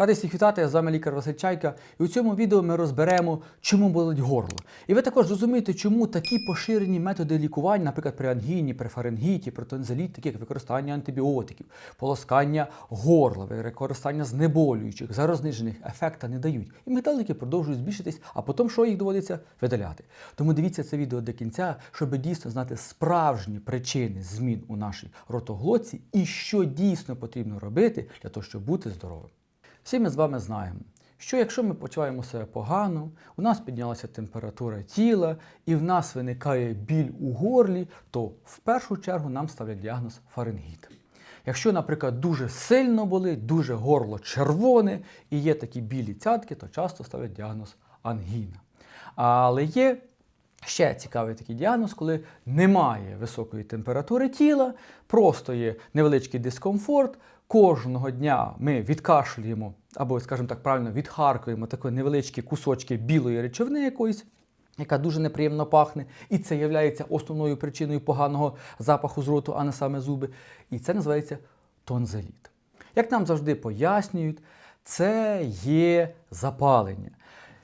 Радий всіх вітати, я з вами лікар Василь Чайка. І у цьому відео ми розберемо, чому болить горло. І ви також зрозумієте, чому такі поширені методи лікування, наприклад, при ангіні, при фарингіті, при тонзиліті, такі як використання антибіотиків, полоскання горла, використання знеболюючих, зарознижених ефекта не дають. І металики продовжують збільшитись, а потім що їх доводиться видаляти. Тому дивіться це відео до кінця, щоб дійсно знати справжні причини змін у нашій ротоглотці і що дійсно потрібно робити для того, щоб бути здоровим. Всі ми з вами знаємо, що якщо ми почуваємо себе погано, у нас піднялася температура тіла і в нас виникає біль у горлі, то в першу чергу нам ставлять діагноз фарингіт. Якщо, наприклад, дуже сильно болить, дуже горло червоне і є такі білі цятки, то часто ставлять діагноз ангіна. Але є Ще цікавий такий діагноз, коли немає високої температури тіла, просто є невеличкий дискомфорт. Кожного дня ми відкашлюємо, або, скажімо так, правильно, відхаркуємо такі невеличкі кусочки білої речовини якоїсь, яка дуже неприємно пахне, і це є основною причиною поганого запаху з роту, а не саме зуби. І це називається тонзиліт. Як нам завжди пояснюють, це є запалення.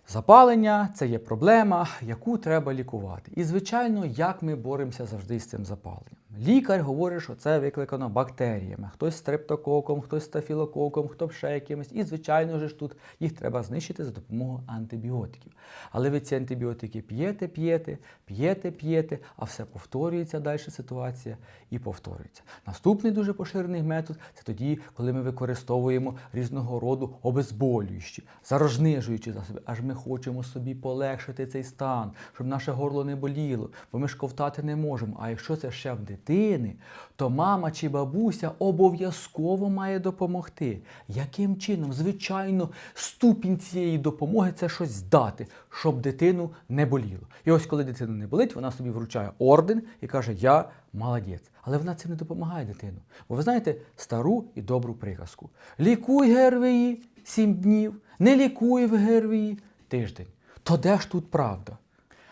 Запалення це є проблема, яку треба лікувати. І, звичайно, як ми боремося завжди з цим запаленням. Лікар говорить, що це викликано бактеріями, хтось стрептококом, хтось стафілококом, хто ще якимось. І, звичайно ж, тут їх треба знищити за допомогою антибіотиків. Але ви ці антибіотики п'єте, п'єте, п'єте, п'єте, а все повторюється далі ситуація і повторюється. Наступний дуже поширений метод це тоді, коли ми використовуємо різного роду обезболюючі, зарожнижуючі засоби. Аж ми хочемо собі полегшити цей стан, щоб наше горло не боліло, бо ми ж ковтати не можемо. А якщо це ще в дитини, то мама чи бабуся обов'язково має допомогти. Яким чином? Звичайно, ступінь цієї допомоги це щось дати, щоб дитину не боліло. І ось коли дитина не болить, вона собі вручає орден і каже: Я молодець. Але вона цим не допомагає дитину. Бо ви знаєте стару і добру приказку: лікуй ГРВІ сім днів, не лікуй в ГРВІ тиждень. То де ж тут правда?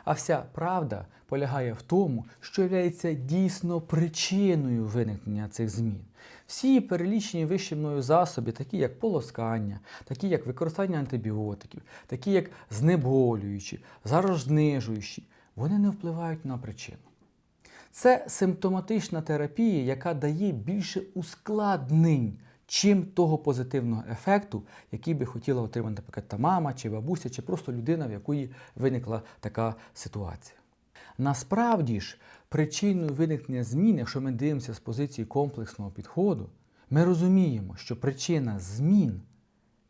А вся правда полягає в тому, що є дійсно причиною виникнення цих змін. Всі перелічені вище мною засоби, такі як полоскання, такі як використання антибіотиків, такі як знеболюючі, зарознижуючі, вони не впливають на причину. Це симптоматична терапія, яка дає більше ускладнень, чим того позитивного ефекту, який би хотіла отримати, наприклад, та мама, чи бабуся, чи просто людина, в якої виникла така ситуація. Насправді ж, причиною виникнення змін, якщо ми дивимося з позиції комплексного підходу, ми розуміємо, що причина змін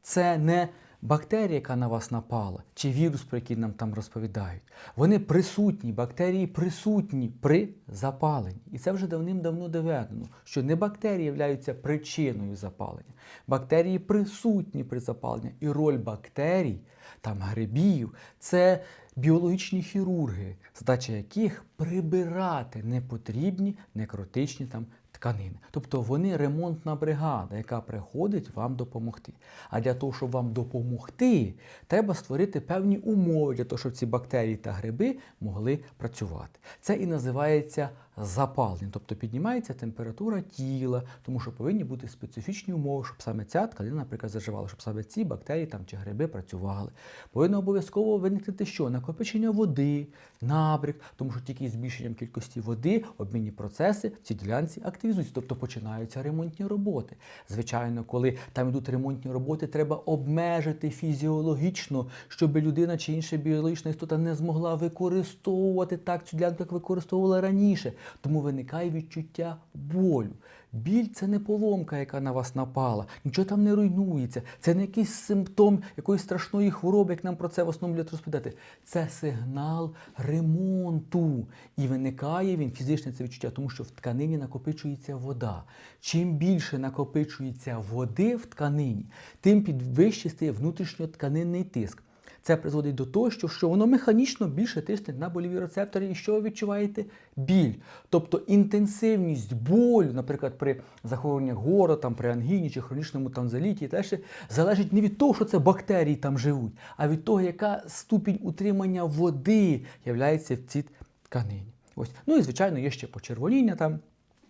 це не бактерія, яка на вас напала, чи вірус, про який нам там розповідають. Вони присутні, бактерії присутні при запаленні. І це вже давним-давно доведено, що не бактерії являються причиною запалення. Бактерії присутні при запаленні. І роль бактерій, там грибів, це біологічні хірурги, задача яких прибирати непотрібні некротичні там тканини. Тобто вони ремонтна бригада, яка приходить вам допомогти. А для того, щоб вам допомогти, треба створити певні умови для того, щоб ці бактерії та гриби могли працювати. Це і називається запалення, тобто піднімається температура тіла, тому що повинні бути специфічні умови, щоб саме ця тканина, наприклад, заживала, щоб саме ці бактерії там чи гриби працювали. Повинно обов'язково виникнути що? Накопичення води, набрік, тому що тільки збільшенням кількості води обмінні процеси в цій ділянці активізуються, тобто починаються ремонтні роботи. Звичайно, коли там йдуть ремонтні роботи, треба обмежити фізіологічно, щоб людина чи інша біологічна істота не змогла використовувати так цю ділянку, як використовувала раніше. Тому виникає відчуття болю. Біль це не поломка, яка на вас напала, нічого там не руйнується. Це не якийсь симптом якоїсь страшної хвороби, як нам про це в основному люблять розповідати. Це сигнал ремонту. І виникає він фізичне це відчуття, тому що в тканині накопичується вода. Чим більше накопичується води в тканині, тим підвищий стає внутрішньотканинний тиск. Це призводить до того, що, що воно механічно більше тисне на больові рецептори, і що ви відчуваєте? Біль. Тобто інтенсивність болю, наприклад, при захворюванні горла, там, при ангіні чи хронічному танзеліті, теж залежить не від того, що це бактерії там живуть, а від того, яка ступінь утримання води являється в цій тканині. Ось. Ну і, звичайно, є ще почервоніння там,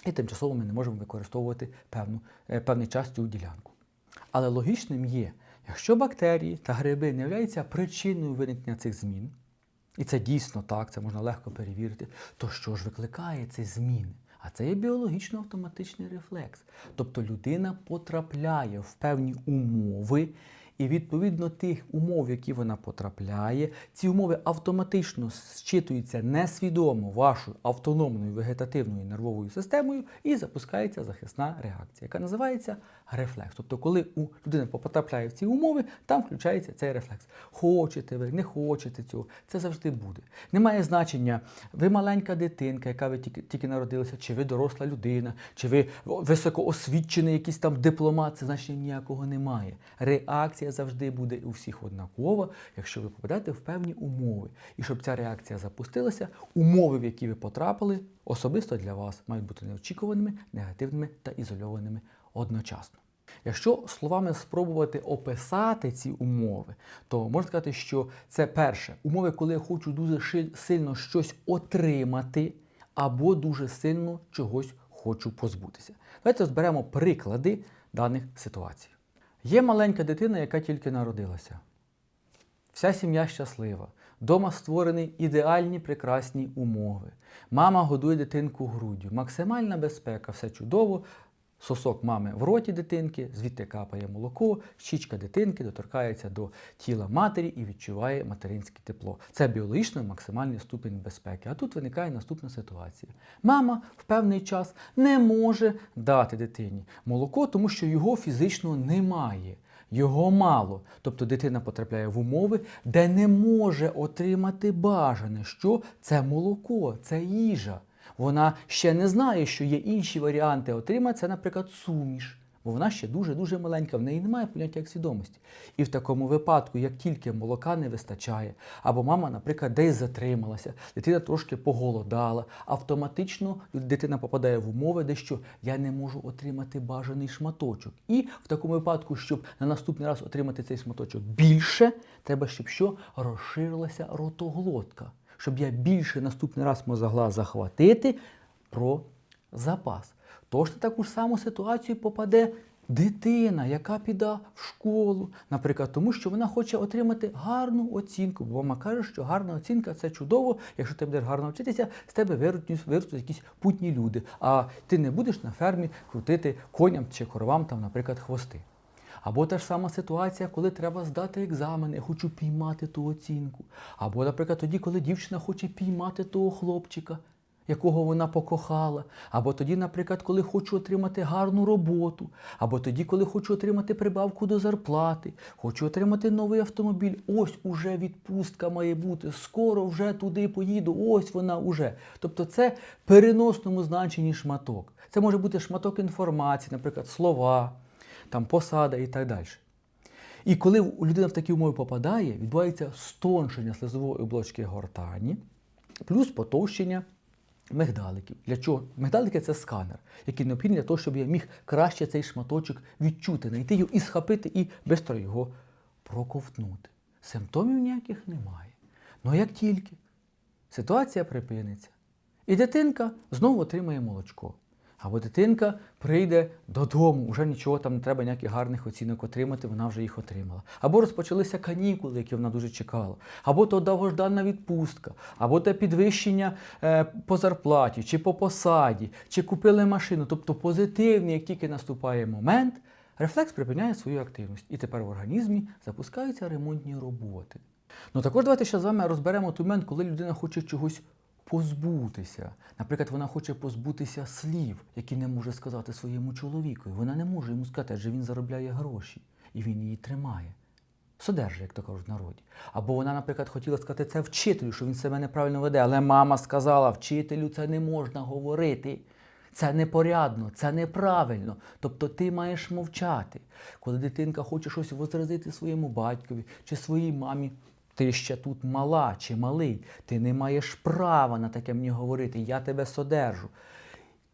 і тимчасово ми не можемо використовувати певну, е, певний час цю ділянку. Але логічним є, Якщо бактерії та гриби не являються причиною виникнення цих змін, і це дійсно так, це можна легко перевірити, то що ж викликає ці зміни? А це є біологічно автоматичний рефлекс. Тобто людина потрапляє в певні умови, і відповідно тих умов, які вона потрапляє, ці умови автоматично зчитуються несвідомо вашою автономною вегетативною нервовою системою і запускається захисна реакція, яка називається рефлекс. Тобто, коли у людини потрапляє в ці умови, там включається цей рефлекс. Хочете ви, не хочете цього, це завжди буде. Немає значення, ви маленька дитинка, яка ви тільки, тільки народилися, чи ви доросла людина, чи ви високоосвічений якийсь там дипломат, це значення ніякого немає. Реакція завжди буде у всіх однакова, якщо ви попадете в певні умови. І щоб ця реакція запустилася, умови, в які ви потрапили, особисто для вас мають бути неочікуваними, негативними та ізольованими одночасно. Якщо словами спробувати описати ці умови, то можна сказати, що це перше умови, коли я хочу дуже сильно щось отримати, або дуже сильно чогось хочу позбутися. Давайте зберемо приклади даних ситуацій. Є маленька дитина, яка тільки народилася. Вся сім'я щаслива. Дома створені ідеальні прекрасні умови. Мама годує дитинку груддю. Максимальна безпека, все чудово. Сосок мами в роті дитинки, звідти капає молоко, щічка дитинки доторкається до тіла матері і відчуває материнське тепло. Це біологічно максимальний ступінь безпеки. А тут виникає наступна ситуація. Мама в певний час не може дати дитині молоко, тому що його фізично немає. Його мало, тобто дитина потрапляє в умови, де не може отримати бажане, що це молоко, це їжа. Вона ще не знає, що є інші варіанти отримати, це, наприклад, суміш. Бо вона ще дуже-дуже маленька, в неї немає поняття як свідомості. І в такому випадку, як тільки молока не вистачає, або мама, наприклад, десь затрималася, дитина трошки поголодала, автоматично дитина попадає в умови, де що я не можу отримати бажаний шматочок. І в такому випадку, щоб на наступний раз отримати цей шматочок більше, треба, щоб що розширилася ротоглотка, щоб я більше наступний раз могла захватити про запас. Тож на таку ж саму ситуацію попаде дитина, яка піде в школу, наприклад, тому що вона хоче отримати гарну оцінку. Бо мама каже, що гарна оцінка це чудово. Якщо ти будеш гарно вчитися, з тебе виростуть, якісь путні люди. А ти не будеш на фермі крутити коням чи коровам, там, наприклад, хвости. Або та ж сама ситуація, коли треба здати екзамен, я хочу піймати ту оцінку. Або, наприклад, тоді, коли дівчина хоче піймати того хлопчика, якого вона покохала. Або тоді, наприклад, коли хочу отримати гарну роботу, або тоді, коли хочу отримати прибавку до зарплати, хочу отримати новий автомобіль. Ось уже відпустка має бути, скоро вже туди поїду, ось вона уже. Тобто це переносному значенні шматок. Це може бути шматок інформації, наприклад, слова, там посада і так далі. І коли людина в такі умови попадає, відбувається стоншення слизової оболочки гортані, плюс потовщення мигдаликів. Для чого? Мигдалики це сканер, який необхідний для того, щоб я міг краще цей шматочок відчути, знайти його і схопити, і швидко його проковтнути. Симптомів ніяких немає. Ну як тільки ситуація припиниться, і дитинка знову отримає молочко. Або дитинка прийде додому, вже нічого там не треба ніяких гарних оцінок отримати, вона вже їх отримала. Або розпочалися канікули, які вона дуже чекала, або то довгождана відпустка, або те підвищення е, по зарплаті, чи по посаді, чи купили машину. Тобто позитивний, як тільки наступає момент, рефлекс припиняє свою активність. І тепер в організмі запускаються ремонтні роботи. Ну також давайте ще з вами розберемо той момент, коли людина хоче чогось позбутися. Наприклад, вона хоче позбутися слів, які не може сказати своєму чоловіку. Вона не може йому сказати, адже він заробляє гроші і він її тримає. Содержить, як то кажуть в народі. Або вона, наприклад, хотіла сказати це вчителю, що він себе неправильно веде, але мама сказала, вчителю це не можна говорити. Це непорядно, це неправильно. Тобто ти маєш мовчати. Коли дитинка хоче щось возразити своєму батькові чи своїй мамі, ти ще тут мала чи малий, ти не маєш права на таке мені говорити, я тебе содержу.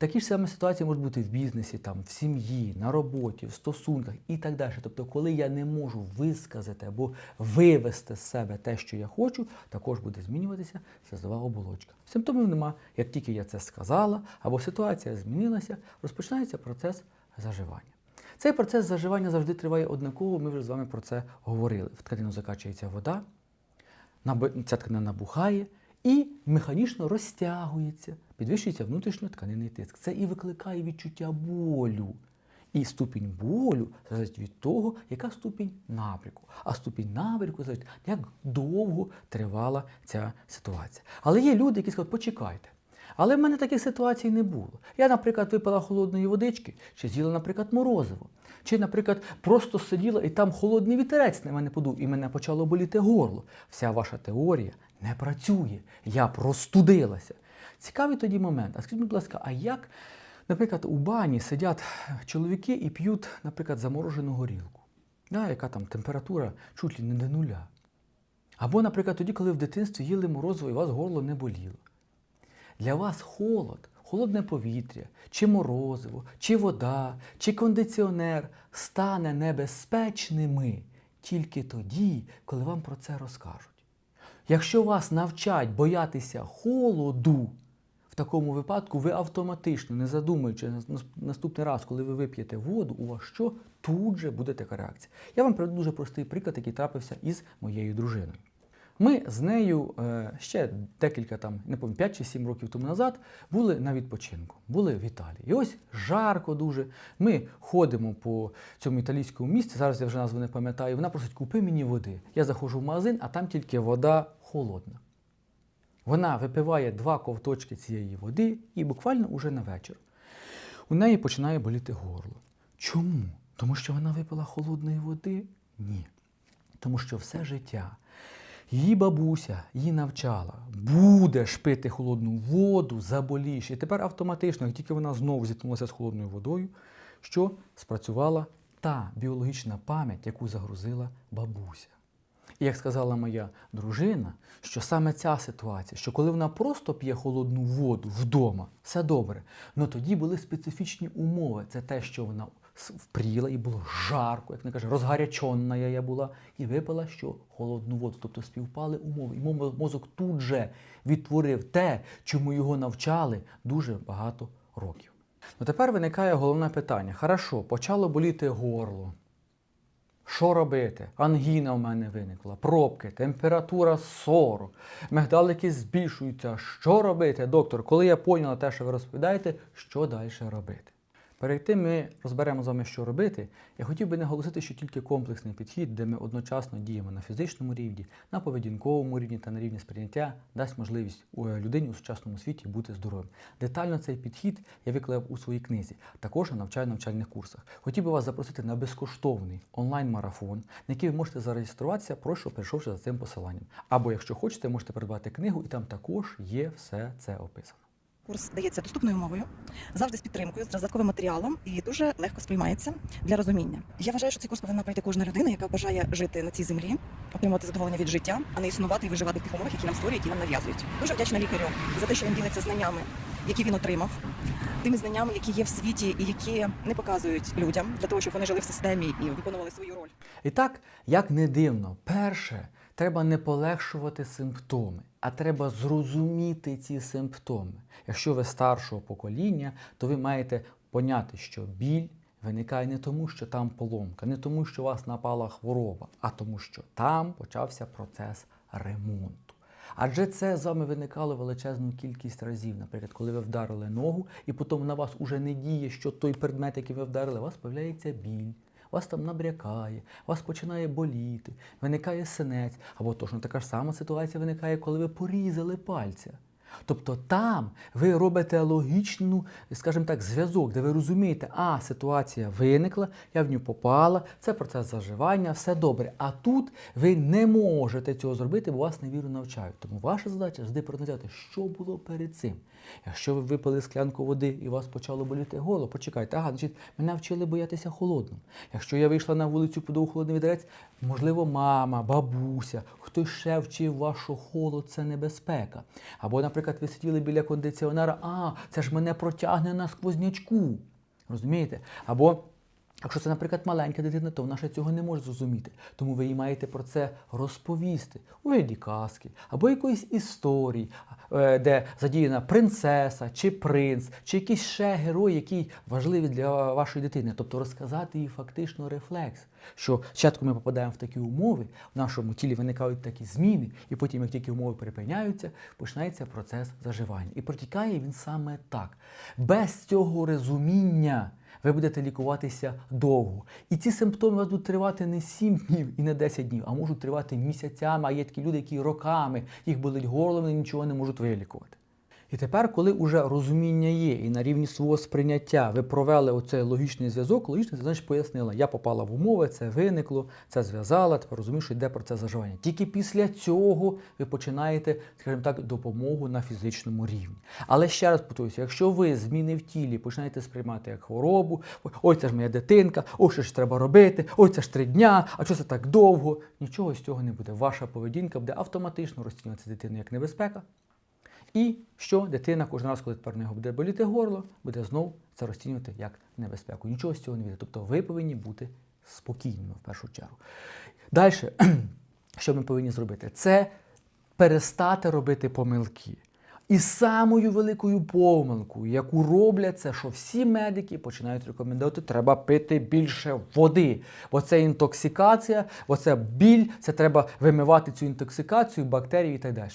Такі ж самі ситуації можуть бути в бізнесі, там, в сім'ї, на роботі, в стосунках і так далі. Тобто, коли я не можу висказати або вивести з себе те, що я хочу, також буде змінюватися слизова оболочка. Симптомів нема. Як тільки я це сказала, або ситуація змінилася, розпочинається процес заживання. Цей процес заживання завжди триває однаково. Ми вже з вами про це говорили. В тканину закачується вода, ця тканина набухає і механічно розтягується, підвищується внутрішньотканинний тиск. Це і викликає відчуття болю. І ступінь болю залежить від того, яка ступінь набряку. А ступінь набряку залежить, як довго тривала ця ситуація. Але є люди, які скажуть, почекайте. Але в мене таких ситуацій не було. Я, наприклад, випила холодної водички, чи з'їла, наприклад, морозиво, чи, наприклад, просто сиділа і там холодний вітерець на мене подув, і мене почало боліти горло. Вся ваша теорія не працює. Я простудилася. Цікавий тоді момент. А скажіть, будь ласка, а як, наприклад, у бані сидять чоловіки і п'ють, наприклад, заморожену горілку, да, яка там температура чуть ли не до нуля. Або, наприклад, тоді, коли в дитинстві їли морозиво і у вас горло не боліло. Для вас холод, холодне повітря, чи морозиво, чи вода, чи кондиціонер стане небезпечними тільки тоді, коли вам про це розкажуть. Якщо вас навчать боятися холоду, в такому випадку ви автоматично, не задумуючи на на- наступний раз, коли ви вип'єте воду, у вас що тут же буде така реакція. Я вам приведу дуже простий приклад, який трапився із моєю дружиною. Ми з нею е, ще декілька там, не пам'ятаю, 5 чи 7 років тому назад були на відпочинку, були в Італії. І ось жарко дуже. Ми ходимо по цьому італійському місці. Зараз я вже назву не пам'ятаю. Вона просить, купи мені води. Я заходжу в магазин, а там тільки вода холодна. Вона випиває два ковточки цієї води і буквально уже на вечір. У неї починає боліти горло. Чому? Тому що вона випила холодної води? Ні. Тому що все життя її бабуся її навчала, будеш пити холодну воду, заболіш. І тепер автоматично, як тільки вона знову зіткнулася з холодною водою, що спрацювала та біологічна пам'ять, яку загрузила бабуся. І як сказала моя дружина, що саме ця ситуація, що коли вона просто п'є холодну воду вдома, все добре. але тоді були специфічні умови. Це те, що вона впріла і було жарко, як не каже, розгарячена я була, і випила що холодну воду. Тобто співпали умови. І мозок тут же відтворив те, чому його навчали дуже багато років. Ну тепер виникає головне питання: хорошо, почало боліти горло. Що робити? Ангіна в мене виникла, пробки, температура 40, мигдалики збільшуються. Що робити, доктор? Коли я поняла те, що ви розповідаєте, що далі робити? Перед тим ми розберемо з вами, що робити. Я хотів би наголосити, що тільки комплексний підхід, де ми одночасно діємо на фізичному рівні, на поведінковому рівні та на рівні сприйняття, дасть можливість е, людині у сучасному світі бути здоровим. Детально цей підхід я виклав у своїй книзі, також на навчально-навчальних курсах. Хотів би вас запросити на безкоштовний онлайн-марафон, на який ви можете зареєструватися, просто перейшовши за цим посиланням. Або, якщо хочете, можете придбати книгу, і там також є все це описано. Курс дається доступною мовою, завжди з підтримкою, з додатковим матеріалом і дуже легко сприймається для розуміння. Я вважаю, що цей курс повинна пройти кожна людина, яка бажає жити на цій землі, отримувати задоволення від життя, а не існувати і виживати в тих умовах, які нам створюють, які нам нав'язують. Дуже вдячна лікарю за те, що він ділиться знаннями, які він отримав, тими знаннями, які є в світі і які не показують людям для того, щоб вони жили в системі і виконували свою роль. І так, як не дивно, перше, треба не полегшувати симптоми, а треба зрозуміти ці симптоми. Якщо ви старшого покоління, то ви маєте поняти, що біль виникає не тому, що там поломка, не тому, що у вас напала хвороба, а тому, що там почався процес ремонту. Адже це з вами виникало величезну кількість разів. Наприклад, коли ви вдарили ногу, і потім на вас уже не діє, що той предмет, який ви вдарили, у вас з'являється біль. Вас там набрякає, вас починає боліти, виникає синець. Або точно така ж сама ситуація виникає, коли ви порізали пальця. Тобто там ви робите логічну, скажімо так, зв'язок, де ви розумієте, а ситуація виникла, я в нього попала, це процес заживання, все добре. А тут ви не можете цього зробити, бо вас невірно навчають. Тому ваша задача завжди проаналізувати, що було перед цим. Якщо ви випили склянку води і у вас почало боліти горло, почекайте, ага, значить, мене вчили боятися холодним. Якщо я вийшла на вулицю, подав холодний вітерець, можливо, мама, бабуся, хтось ще вчив що холод це небезпека. Або, наприклад, ви сиділи біля кондиціонера, а це ж мене протягне на сквознячку. Розумієте? Або Якщо це, наприклад, маленька дитина, то вона ще цього не може зрозуміти. Тому ви їй маєте про це розповісти у вигляді казки або якоїсь історії, е, де задіяна принцеса чи принц, чи якийсь ще герой, який важливий для вашої дитини. Тобто розказати їй фактично рефлекс. Що спочатку ми попадаємо в такі умови, в нашому тілі виникають такі зміни, і потім, як тільки умови припиняються, починається процес заживання. І протікає він саме так. Без цього розуміння ви будете лікуватися довго. І ці симптоми вас будуть тривати не 7 днів і не 10 днів, а можуть тривати місяцями. А є такі люди, які роками їх болить горло, вони нічого не можуть вилікувати. І тепер, коли вже розуміння є, і на рівні свого сприйняття ви провели оцей логічний зв'язок, логічний зв'язок пояснила, я попала в умови, це виникло, це зв'язала, тепер розумію, що йде про це заживання. Тільки після цього ви починаєте, скажімо так, допомогу на фізичному рівні. Але ще раз повторюся, якщо ви зміни в тілі починаєте сприймати як хворобу, ой, це ж моя дитинка, ой, що ж треба робити, ой, це ж три дня, а що це так довго, нічого з цього не буде. Ваша поведінка буде автоматично розцінюватися дитиною як небезпека. І що дитина кожен раз, коли тепер в нього буде боліти горло, буде знову це розцінювати як небезпеку. Нічого з цього не вийде. Тобто ви повинні бути спокійними в першу чергу. Далі, що ми повинні зробити? Це перестати робити помилки. І самою великою помилкою, яку роблять, це що всі медики починають рекомендувати, треба пити більше води. Бо це інтоксикація, бо це біль, це треба вимивати цю інтоксикацію, бактерії і так далі.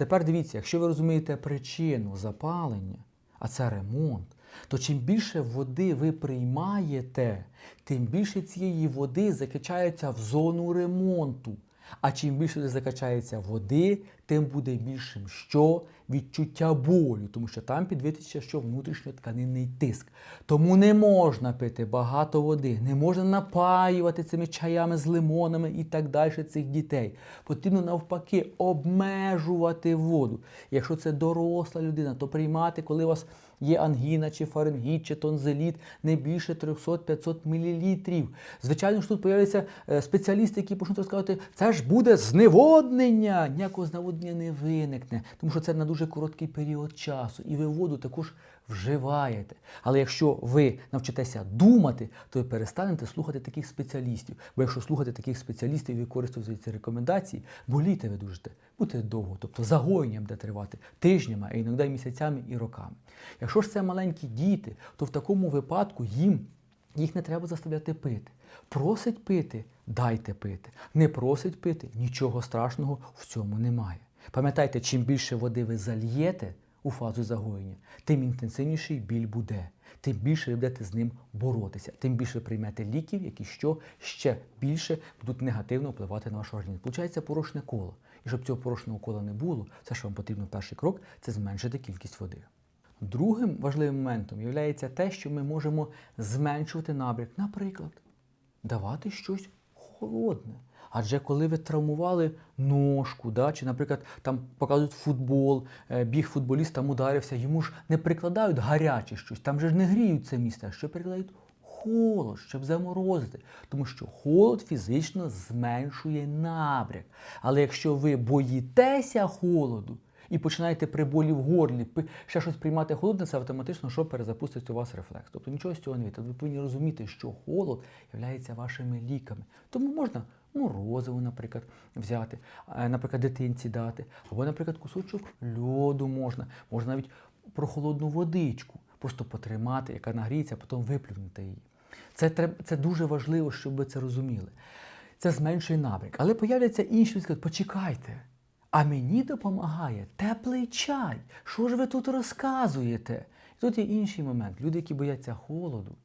Тепер дивіться, якщо ви розумієте причину запалення, а це ремонт, то чим більше води ви приймаєте, тим більше цієї води закачається в зону ремонту. А чим більше закачається води, тим буде більшим що? Відчуття болю, тому що там підвищиться що внутрішньотканинний тиск. Тому не можна пити багато води, не можна напаювати цими чаями з лимонами і так далі цих дітей. Потрібно навпаки обмежувати воду. Якщо це доросла людина, то приймати, коли у вас є ангіна, чи фарингіт, чи тонзиліт, не більше 300-500 мл. Звичайно ж тут появляться е, спеціалісти, які почнуть розказувати, це ж буде зневоднення. Ніякого зневоднення не виникне, тому що це на дуже короткий період часу. І ви воду також вживаєте. Але якщо ви навчитеся думати, то ви перестанете слухати таких спеціалістів. Бо якщо слухати таких спеціалістів і використовувати ці рекомендації, боліти ви дуже будете довго, тобто загоєння буде тривати тижнями, а іноді місяцями і роками. Якщо ж це маленькі діти, то в такому випадку їм їх не треба заставляти пити. Просить пити, дайте пити. Не просить пити, нічого страшного в цьому немає. Пам'ятайте, чим більше води ви зальєте у фазу загоєння, тим інтенсивніший біль буде, тим більше ви будете з ним боротися, тим більше приймете ліків, які що ще більше будуть негативно впливати на ваш організм. Получається порожне коло. І щоб цього порожнього кола не було, це що вам потрібно перший крок це зменшити кількість води. Другим важливим моментом є те, що ми можемо зменшувати набряк. Наприклад, давати щось холодне. Адже коли ви травмували ножку, да, чи, наприклад, там показують футбол, е, біг футболіст там ударився, йому ж не прикладають гаряче щось, там же ж не гріють це місце, а що прикладають холод, щоб заморозити. Тому що холод фізично зменшує набряк. Але якщо ви боїтеся холоду, і починаєте при болі в горлі ще щось приймати холодне, це автоматично що перезапустить у вас рефлекс. Тобто нічого з цього не вийде. Ви повинні розуміти, що холод є вашими ліками. Тому можна морозиво, наприклад, взяти, наприклад, дитинці дати, або, наприклад, кусочок льоду можна, можна навіть прохолодну водичку, просто потримати, яка нагріється, а потім виплюнути її. Це, це дуже важливо, щоб ви це розуміли. Це зменшує набряк. Але появляться інші, які почекайте. А мені допомагає теплий чай. Що ж ви тут розказуєте? І тут є інший момент. Люди, які бояться холоду,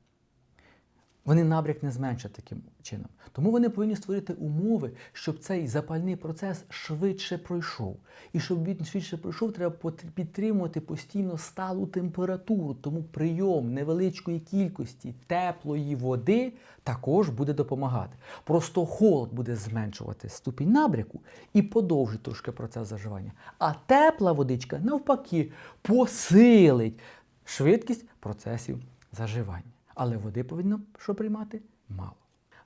вони набряк не зменшать таким чином. Тому вони повинні створити умови, щоб цей запальний процес швидше пройшов. І щоб він швидше пройшов, треба підтримувати постійно сталу температуру. Тому прийом невеличкої кількості теплої води також буде допомагати. Просто холод буде зменшувати ступінь набряку і подовжить трошки процес заживання. А тепла водичка, навпаки, посилить швидкість процесів заживання. Але води повинно що приймати мало.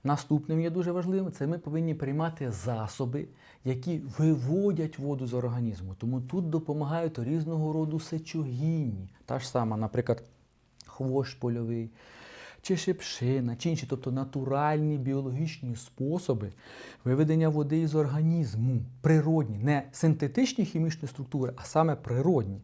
Наступним є дуже важливим, це ми повинні приймати засоби, які виводять воду з організму. Тому тут допомагають різного роду сечогінні. Та ж сама, наприклад, хвощ польовий, чи шипшина, чи інші, тобто натуральні біологічні способи виведення води із організму, природні, не синтетичні хімічні структури, а саме природні.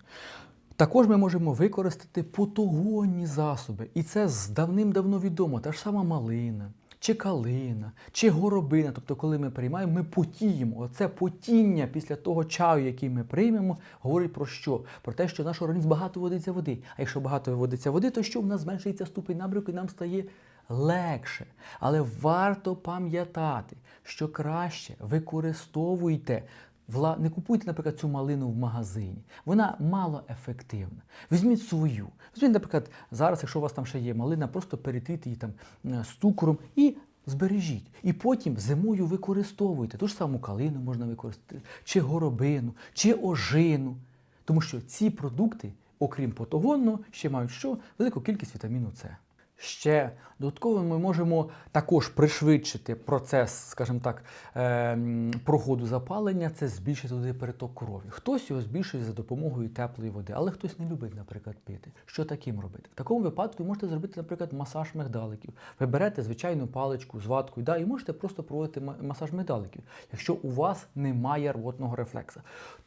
Також ми можемо використати потогонні засоби, і це з давним-давно відомо. Та ж сама малина, чи калина, чи горобина. Тобто, коли ми приймаємо, ми потіємо. Оце потіння після того чаю, який ми приймемо, говорить про що? Про те, що наш організм багато водиться води. А якщо багато водиться води, то що в нас зменшується ступінь набряку і нам стає легше. Але варто пам'ятати, що краще використовуйте. Вла... Не купуйте, наприклад, цю малину в магазині. Вона мало ефективна. Візьміть свою. Візьміть, наприклад, зараз, якщо у вас там ще є малина, просто перетріть її там е, з цукром і збережіть. І потім зимою використовуйте. Ту ж саму калину можна використати, чи горобину, чи ожину. Тому що ці продукти, окрім потогонного, ще мають що? Велику кількість вітаміну С. Ще додатково ми можемо також пришвидшити процес, скажімо так, ем, проходу запалення, це збільшити туди переток крові. Хтось його збільшує за допомогою теплої води, але хтось не любить, наприклад, пити. Що таким робити? В такому випадку ви можете зробити, наприклад, масаж мигдаликів. Ви берете звичайну паличку з ваткою, да, і можете просто проводити масаж мигдаликів, якщо у вас немає рвотного рефлекса.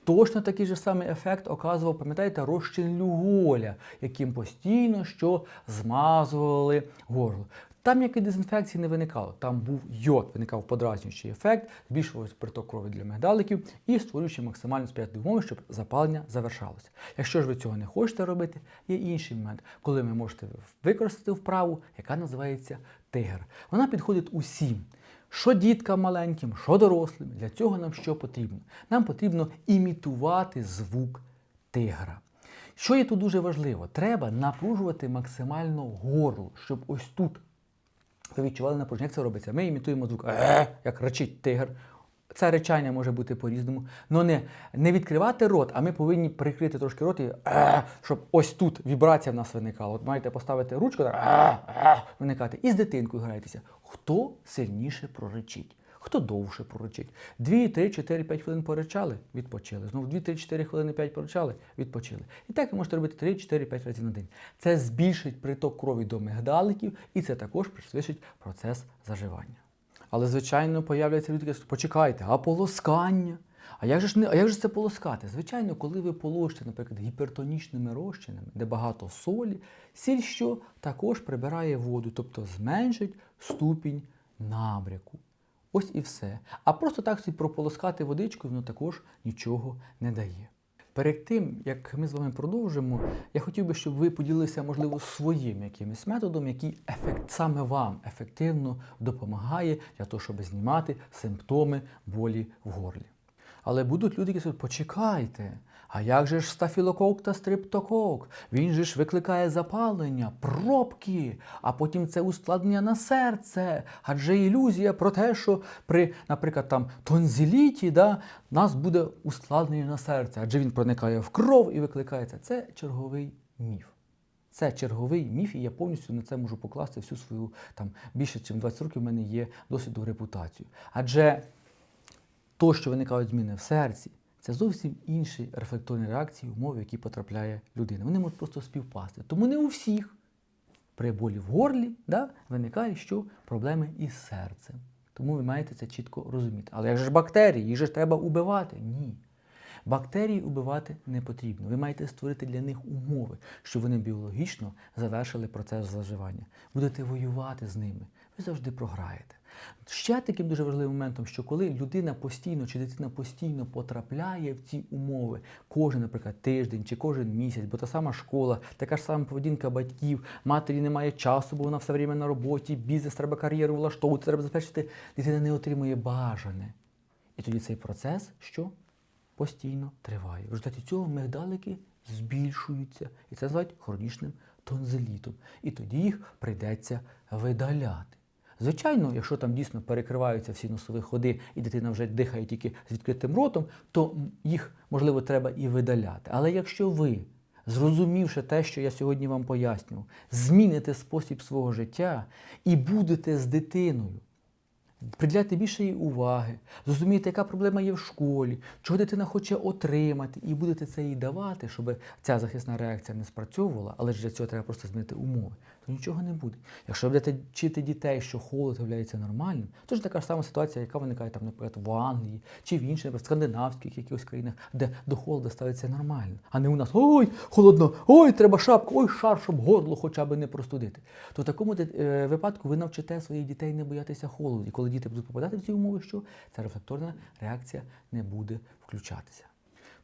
Точно такий же самий ефект оказував, пам'ятаєте, розчин люголя, яким постійно що змазували горло. Там ніякої дезінфекції не виникало. Там був йод, виникав подразнюючий ефект, збільшувався приток крові для мигдаликів і створюючи максимально сприятливі умови, щоб запалення завершалося. Якщо ж ви цього не хочете робити, є інший момент, коли ви можете використати вправу, яка називається тигр. Вона підходить усім. Що діткам маленьким, що дорослим, для цього нам що потрібно? Нам потрібно імітувати звук тигра. Що є тут дуже важливо? Треба напружувати максимально горло, щоб ось тут ви відчували напруження. Як це робиться? Ми імітуємо звук, «е», як речить тигр. Це речання може бути по-різному. Но не, не відкривати рот, а ми повинні прикрити трошки рот і «е», щоб ось тут вібрація в нас виникала. От маєте поставити ручку, так, «е», виникати. І з дитинкою граєтеся. Хто сильніше проречить? Хто довше проречить? 2, 3, 4, 5 хвилин поречали, відпочили. Знову 2, 3, 4 хвилини 5 поречали, відпочили. І так ви можете робити 3, 4, 5 разів на день. Це збільшить приток крові до мигдаликів і це також пришвидшить процес заживання. Але, звичайно, появляться люди, які почекайте, а полоскання? А як же ж не, а як же це полоскати? Звичайно, коли ви полощите, наприклад, гіпертонічними розчинами, де багато солі, сіль що також прибирає воду, тобто зменшить ступінь набряку. Ось і все. А просто так собі прополоскати водичкою, воно також нічого не дає. Перед тим, як ми з вами продовжимо, я хотів би, щоб ви поділилися, можливо, своїм якимось методом, який ефект, саме вам ефективно допомагає для того, щоб знімати симптоми болі в горлі. Але будуть люди, які скажуть, почекайте, а як же ж стафілокок та стриптокок? Він же ж викликає запалення, пробки, а потім це ускладнення на серце. Адже ілюзія про те, що при, наприклад, там тонзиліті, да, нас буде ускладнення на серце, адже він проникає в кров і викликається. Це черговий міф. Це черговий міф, і я повністю на це можу покласти всю свою там більше, ніж 20 років. У мене є досвіду репутацію. Адже то, що виникають зміни в серці, це зовсім інші рефлекторні реакції, умови, які потрапляє людина. Вони можуть просто співпасти. Тому не у всіх при болі в горлі да, виникає що проблеми із серцем. Тому ви маєте це чітко розуміти. Але як же ж бактерії, їх же ж треба убивати? Ні. Бактерії убивати не потрібно. Ви маєте створити для них умови, щоб вони біологічно завершили процес заживання. Будете воювати з ними, ви завжди програєте. Ще таким дуже важливим моментом, що коли людина постійно чи дитина постійно потрапляє в ці умови, кожен, наприклад, тиждень чи кожен місяць, бо та сама школа, така ж сама поведінка батьків, матері немає часу, бо вона все время на роботі, бізнес, треба кар'єру влаштовувати, треба забезпечити, дитина не отримує бажане. І тоді цей процес що? Постійно триває. В результаті цього мигдалики збільшуються. І це називають хронічним тонзилітом. І тоді їх прийдеться видаляти. Звичайно, якщо там дійсно перекриваються всі носові ходи, і дитина вже дихає тільки з відкритим ротом, то їх, можливо, треба і видаляти. Але якщо ви, зрозумівши те, що я сьогодні вам пояснював, зміните спосіб свого життя і будете з дитиною приділяти більше їй уваги, зрозумієте, яка проблема є в школі, чого дитина хоче отримати, і будете це їй давати, щоб ця захисна реакція не спрацьовувала, але ж для цього треба просто змінити умови. То нічого не буде. Якщо ви будете вчити дітей, що холод є нормальним, то ж така ж сама ситуація, яка виникає там, наприклад, в Англії чи в інших, наприклад, скандинавських якихось країнах, де до холоду ставиться нормально, а не у нас ой, холодно, ой, треба шапку, ой, шар, щоб горло хоча б не простудити. То в такому е, випадку ви навчите своїх дітей не боятися холоду. І коли діти будуть попадати в ці умови, що ця рефлекторна реакція не буде включатися.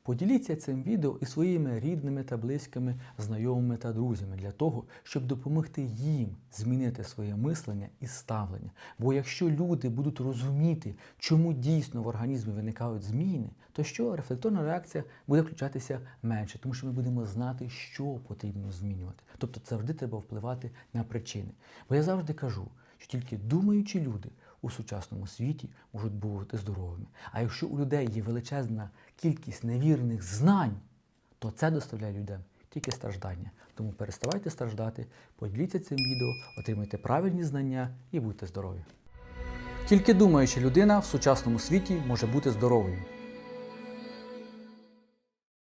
Поділіться цим відео із своїми рідними та близькими, знайомими та друзями для того, щоб допомогти їм змінити своє мислення і ставлення. Бо якщо люди будуть розуміти, чому дійсно в організмі виникають зміни, то що рефлекторна реакція буде включатися менше, тому що ми будемо знати, що потрібно змінювати. Тобто завжди треба впливати на причини. Бо я завжди кажу, що тільки думаючі люди у сучасному світі можуть бути здоровими. А якщо у людей є величезна кількість невірних знань, то це доставляє людям тільки страждання. Тому переставайте страждати, поділіться цим відео, отримайте правильні знання і будьте здорові. Тільки думаюча людина в сучасному світі може бути здоровою.